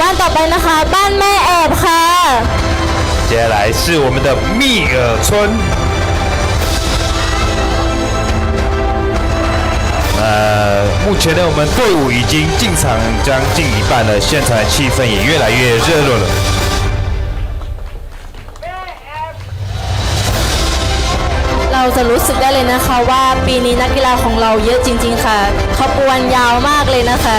บ้านะคะ บ้านแม่แอบค่ะ接下来是我们的密尔村。呃，目前呢，我们队伍已经进场将近一半了，现场的气氛也越来越热络了。เราจะรู้สึกได้เลยนะคะว่าปีนี้นักกีฬาของเราเยอะจริง ๆ ค่ะขบวนยาวมากเลยนะคะ